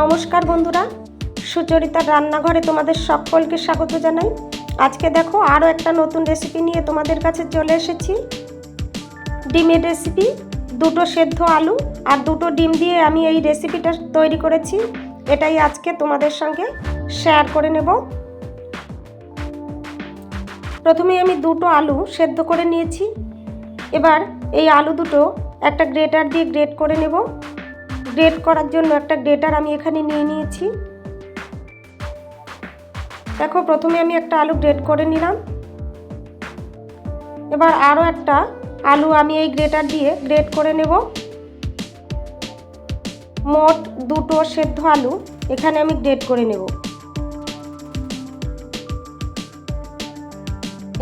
নমস্কার বন্ধুরা। সুচরিতার রান্নাঘরে তোমাদের সকলকে স্বাগত জানাই। আজকে দেখো আরও একটা নতুন রেসিপি নিয়ে তোমাদের কাছে চলে এসেছি। ডিমের রেসিপি দুটো সেদ্ধ আলু আর দুটো ডিম দিয়ে আমি এই রেসিপিটা তৈরি করেছি। এটাই আজকে তোমাদের সঙ্গে শেয়ার করে নেব। প্রথমে আমি দুটো আলু সেদ্ধ করে নিয়েছি। এবার এই আলু দুটো একটা গ্রেটার দিয়ে গ্রেট করে নেব। গ্রেট করার জন্য একটা গ্রেটার আমি এখানে নিয়ে নিয়েছি। দেখো, প্রথমে আমি একটা আলু গ্রেট করে নিলাম। এবার আরও একটা আলু আমি এই গ্রেটার দিয়ে গ্রেট করে নেব। মোট দুটো সেদ্ধ আলু এখানে আমি গ্রেট করে নেব।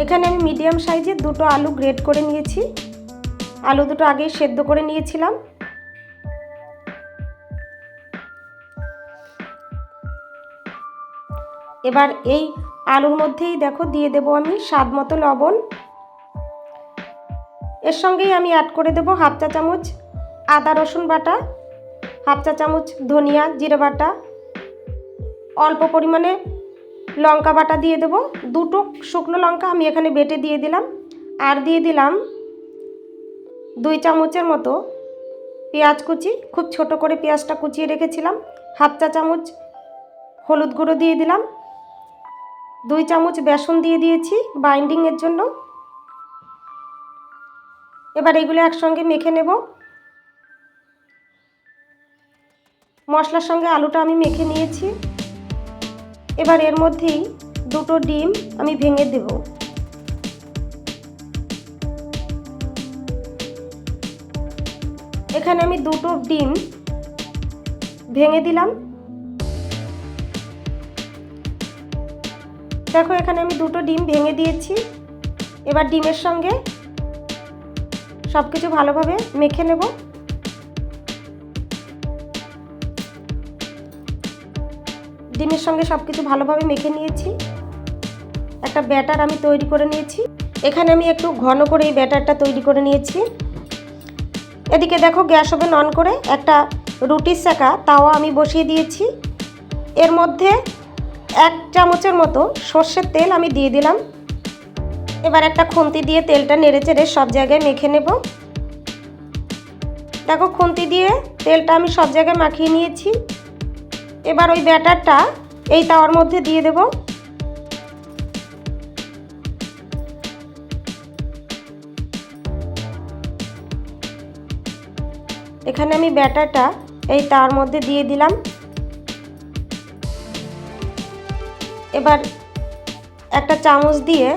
এখানে আমি মিডিয়াম সাইজের দুটো আলু গ্রেট করে নিয়েছি। আলু দুটো আগেই সেদ্ধ করে নিয়েছিলাম। এবার এই আলুর মধ্যেই দেখো দিয়ে দেবো আমি স্বাদ মতো লবণ। এর সঙ্গেই আমি অ্যাড করে দেবো হাফ চা চামচ আদা রসুন বাটা, হাফ চা চামচ ধনিয়া জিরে বাটা, অল্প পরিমাণে লঙ্কা বাটা দিয়ে দেবো। দুটো শুকনো লঙ্কা আমি এখানে বেটে দিয়ে দিলাম। আর দিয়ে দিলাম দুই চামচের মতো পেঁয়াজ কুচি। খুব ছোট করে পেঁয়াজটা কুচিয়ে রেখেছিলাম। হাফ চা চামচ হলুদ গুঁড়ো দিয়ে দিলাম। দুই চামচ বেসন দিয়ে দিয়েছি বাইন্ডিংয়ের জন্য। এবার এগুলো একসঙ্গে মেখে নেব। মশলার সঙ্গে আলুটা আমি মেখে নিয়েছি। এবার এর মধ্যেই দুটো ডিম আমি ভেঙে দেব। এখানে আমি দুটো ডিম ভেঙে দিলাম। দেখো, এখানে আমি দুটো ডিম ভেঙে দিয়েছি। এবার ডিমের সঙ্গে সব কিছু ভালোভাবে মেখে নেব। ডিমের সঙ্গে সব কিছু ভালোভাবে মেখে নিয়েছি। একটা ব্যাটার আমি তৈরি করে নিয়েছি। এখানে আমি একটু ঘন করে এই ব্যাটারটা তৈরি করে নিয়েছি। এদিকে দেখো, গ্যাস ওভেন অন করে একটা রুটির সেকা তাওয়া আমি বসিয়ে দিয়েছি। এর মধ্যে এক চামচের মতো সর্ষের তেল আমি দিয়ে দিলাম। এবার একটা খুন্তি দিয়ে তেলটা নেড়ে চেড়ে সব জায়গায় মেখে নেব। দেখো, খুন্তি দিয়ে তেলটা আমি সব জায়গায় মাখিয়ে নিয়েছি। এবার ওই ব্যাটারটা এই তাওয়ার মধ্যে দিয়ে দেব। এখানে আমি ব্যাটারটা এই তাওয়ার মধ্যে দিয়ে দিলাম। এবার একটা চামচ দিয়ে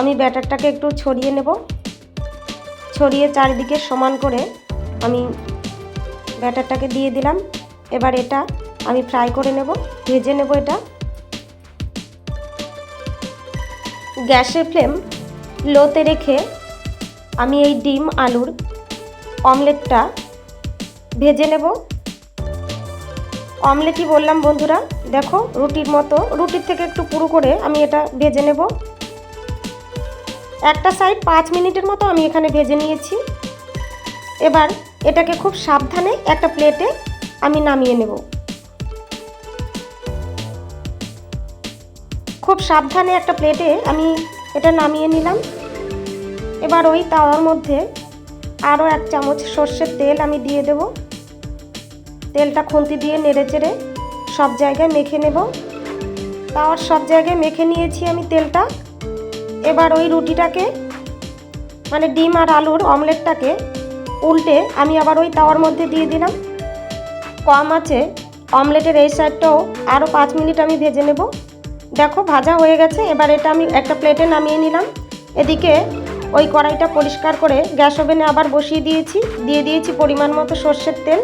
আমি ব্যাটারটাকে একটু ছড়িয়ে নেব। ছড়িয়ে চারিদিকে সমান করে আমি ব্যাটারটাকে দিয়ে দিলাম। এবার এটা আমি ফ্রাই করে নেব, ভেজে নেব এটা। গ্যাসের ফ্লেম লোতে রেখে আমি এই ডিম আলুর অমলেটটা ভেজে নেব। অমলেটই বললাম, বন্ধুরা। দেখো, রুটির মতো। রুটির থেকে একটু পুরো করে আমি এটা ভেজে নেব। একটা সাইড পাঁচ মিনিটের মতো আমি এখানে ভেজে নিয়েছি। এবার এটাকে খুব সাবধানে একটা প্লেটে আমি নামিয়ে নেব। খুব সাবধানে একটা প্লেটে আমি এটা নামিয়ে নিলাম। এবার ওই তাওয়ার মধ্যে আরও এক চামচ সর্ষের তেল আমি দিয়ে দেবো। তেলটা খুন্তি দিয়ে নেড়ে চেড়ে সব জায়গায় মেখে নেব। তাওয়ার সব জায়গায় মেখে নিয়েছি আমি তেলটা। এবার ওই রুটিটাকে মানে ডিম আর আলুর অমলেটটাকে উল্টে আমি আবার ওই তাওয়ার মধ্যে দিয়ে দিলাম। কম আছে, অমলেটের এই সাইডটাও আরও পাঁচ মিনিট আমি ভেজে নেব। দেখো ভাজা হয়ে গেছে, এবার এটা আমি একটা প্লেটে নামিয়ে নিলাম। এদিকে ওই কড়াইটা পরিষ্কার করে গ্যাস ওভেনে আবার বসিয়ে দিয়েছি, দিয়ে দিয়েছি পরিমাণ মতো সর্ষের তেল।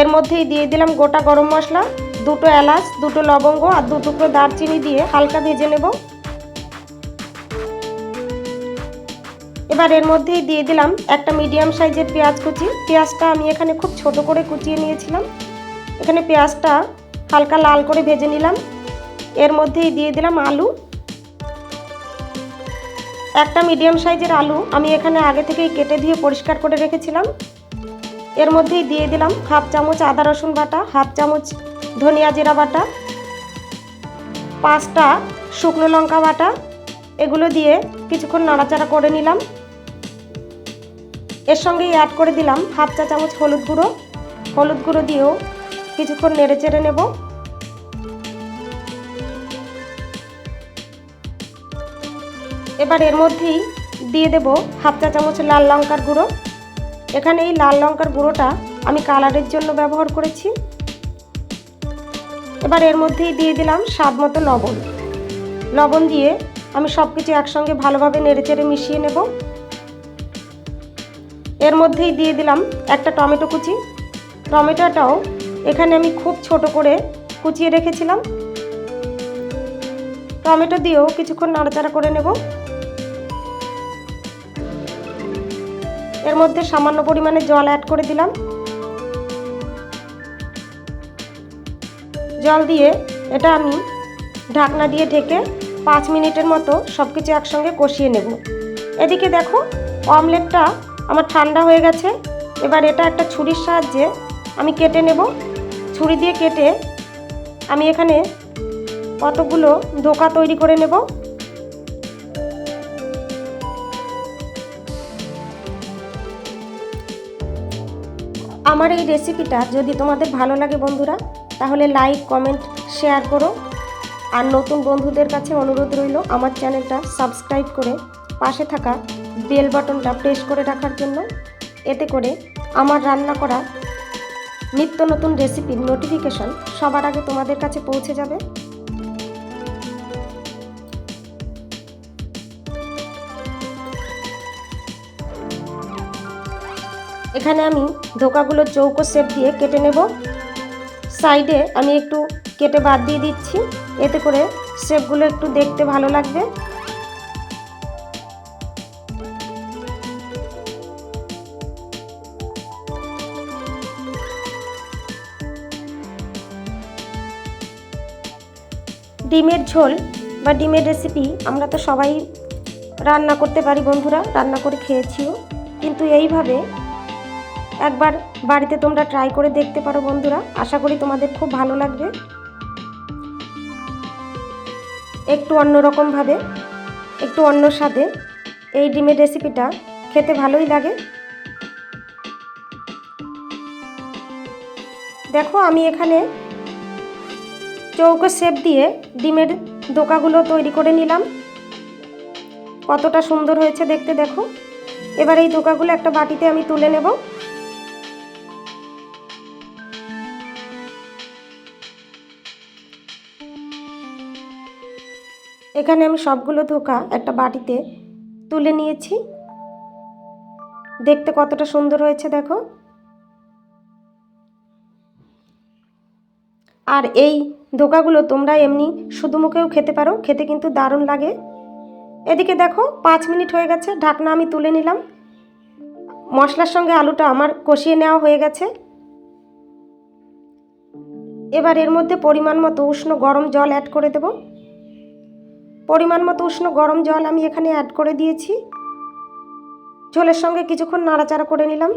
এর মধ্যেই দিয়ে দিলাম গোটা গরম মশলা, দুটো এলাচ, দুটো লবঙ্গ আর দু টুকরো দারচিনি দিয়ে হালকা ভেজে নেব। এবার এর মধ্যেই দিয়ে দিলাম একটা মিডিয়াম সাইজের পেঁয়াজ কুচি। পেঁয়াজটা আমি এখানে খুব ছোট করে কুচিয়ে নিয়েছিলাম। এখানে পেঁয়াজটা হালকা লাল করে ভেজে নিলাম। এর মধ্যেই দিয়ে দিলাম আলু। একটা মিডিয়াম সাইজের আলু আমি এখানে আগে থেকেই কেটে দিয়ে পরিষ্কার করে রেখেছিলাম। এর মধ্যেই দিয়ে দিলাম হাফ চামচ আদা রসুন বাটা, হাফ চামচ ধনিয়া জিরা বাটা, পাঁচটা শুকনো লঙ্কা বাটা। এগুলো দিয়ে কিছুক্ষণ নাড়াচাড়া করে নিলাম। এর সঙ্গেই অ্যাড করে দিলাম হাফ চা চামচ হলুদ গুঁড়ো। হলুদ গুঁড়ো দিয়েও কিছুক্ষণ নেড়ে চেড়ে নেব। এবার এর মধ্যেই দিয়ে দেব হাফ চা চামচ লাল লঙ্কার গুঁড়ো। এখানে এই লাল লঙ্কার গুঁড়োটা আমি কালারের জন্য ব্যবহার করেছি। এবার এর মধ্যেই দিয়ে দিলাম স্বাদ মতো লবণ। লবণ দিয়ে আমি সব কিছু একসঙ্গে ভালোভাবে নেড়েচেড়ে মিশিয়ে নেব। এর মধ্যেই দিয়ে দিলাম একটা টমেটো কুচি। টমেটোটাও এখানে আমি খুব ছোট করে কুচিয়ে রেখেছিলাম। টমেটো দিয়েও কিছুক্ষণ নাড়াচাড়া করে নেব। এর মধ্যে সামান্য পরিমাণে জল অ্যাড করে দিলাম। জল দিয়ে এটা আমি ঢাকনা দিয়ে ঢেকে পাঁচ মিনিটের মতো সব কিছু একসঙ্গে কষিয়ে নেব। এদিকে দেখো, অমলেটটা আমার ঠান্ডা হয়ে গেছে। এবার এটা একটা ছুরির সাহায্যে আমি কেটে নেব। ছুরি দিয়ে কেটে আমি এখানে কতগুলো ধোকা তৈরি করে নেব। আমার এই রেসিপিটা যদি তোমাদের ভালো লাগে বন্ধুরা, তাহলে লাইক কমেন্ট শেয়ার করো। আর নতুন বন্ধুদের কাছে অনুরোধ রইল, আমার চ্যানেলটা সাবস্ক্রাইব করে পাশে থাকা বেল বাটনটা প্রেস করে রাখার জন্য। এতে করে আমার রান্না করা নিত্য নতুন রেসিপির নোটিফিকেশন সবার আগে তোমাদের কাছে পৌঁছে যাবে। এখানে আমি ধোকাগুলো চৌকো শেপ দিয়ে কেটে নেব। সাইডে আমি একটু কেটে বাদ দিয়ে দিচ্ছি। এতে করে শেপগুলো একটু দেখতে ভালো লাগবে। ডিমের ঝোল বা ডিমের রেসিপি আমরা তো সবাই রান্না করতে পারি বন্ধুরা, রান্না করে খেয়েছিও। কিন্তু এইভাবে একবার বাড়িতে তোমরা ট্রাই করে দেখতে পারো বন্ধুরা। আশা করি তোমাদের খুব ভালো লাগবে। একটু অন্যরকমভাবে, একটু অন্য স্বাদে এই ডিমের রেসিপিটা খেতে ভালোই লাগে। দেখো, আমি এখানে চৌকো শেপ দিয়ে ডিমের দোকাগুলো তৈরি করে নিলাম। কতটা সুন্দর হয়েছে দেখতে দেখো। এবার এই দোকাগুলো একটা বাটিতে আমি তুলে নেব। এখানে আমি সবগুলো ধোকা একটা বাটিতে তুলে নিয়েছি। দেখতে কতটা সুন্দর হয়েছে দেখো। আর এই ধোকাগুলো তোমরা এমনি শুধু মুখেও খেতে পারো, খেতে কিন্তু দারুণ লাগে। এদিকে দেখো, পাঁচ মিনিট হয়ে গেছে, ঢাকনা আমি তুলে নিলাম। মশলার সঙ্গে আলুটা আমার কষিয়ে নেওয়া হয়ে গেছে। এবার এর মধ্যে পরিমাণ মতো উষ্ণ গরম জল অ্যাড করে দেব। পরিমাণ মতো উষ্ণ গরম জল আমি এখানে অ্যাড করে দিয়েছি। ঝোলের সঙ্গে কিছুক্ষণ নাড়াচাড়া করে নিলাম।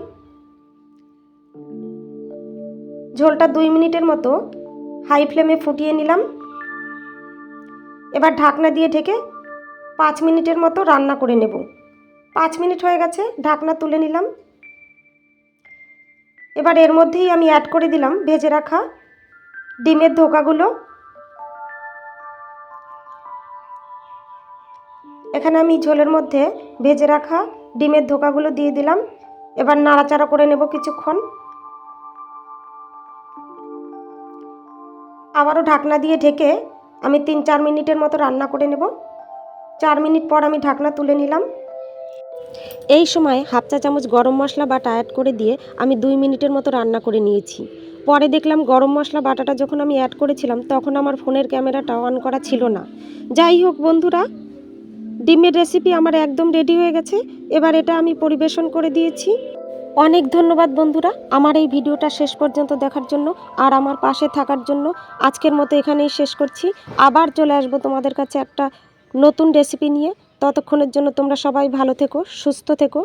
ঝোলটা দুই মিনিটের মতো হাই ফ্লেমে ফুটিয়ে নিলাম। এবার ঢাকনা দিয়ে ঢেকে পাঁচ মিনিটের মতো রান্না করে নেব। পাঁচ মিনিট হয়ে গেছে, ঢাকনা তুলে নিলাম। এবার এর মধ্যেই আমি অ্যাড করে দিলাম ভেজে রাখা ডিমের ধোকাগুলো। এখানে আমি ঝোলের মধ্যে ভেজে রাখা ডিমের ধোকাগুলো দিয়ে দিলাম। এবার নাড়াচাড়া করে নেব কিছুক্ষণ। আবারও ঢাকনা দিয়ে ঢেকে আমি তিন চার মিনিটের মতো রান্না করে নেব। চার মিনিট পর আমি ঢাকনা তুলে নিলাম। এই সময় হাফ চা চামচ গরম মশলা বাটা অ্যাড করে দিয়ে আমি দুই মিনিটের মতো রান্না করে নিয়েছি। পরে দেখলাম গরম মশলা বাটাটা যখন আমি অ্যাড করেছিলাম, তখন আমার ফোনের ক্যামেরাটা অন করা ছিল না। যাই হোক বন্ধুরা ডিমের রেসিপি আমার একদম রেডি হয়ে গেছে। এবার এটা আমি পরিবেশন করে দিয়েছি। অনেক ধন্যবাদ বন্ধুরা আমার এই ভিডিওটা শেষ পর্যন্ত দেখার জন্য আর আমার পাশে থাকার জন্য। আজকের মতো এখানেই শেষ করছি। আবার চলে আসব তোমাদের কাছে একটা নতুন রেসিপি নিয়ে। ততক্ষণের জন্য তোমরা সবাই ভালো থেকো, সুস্থ থেকো।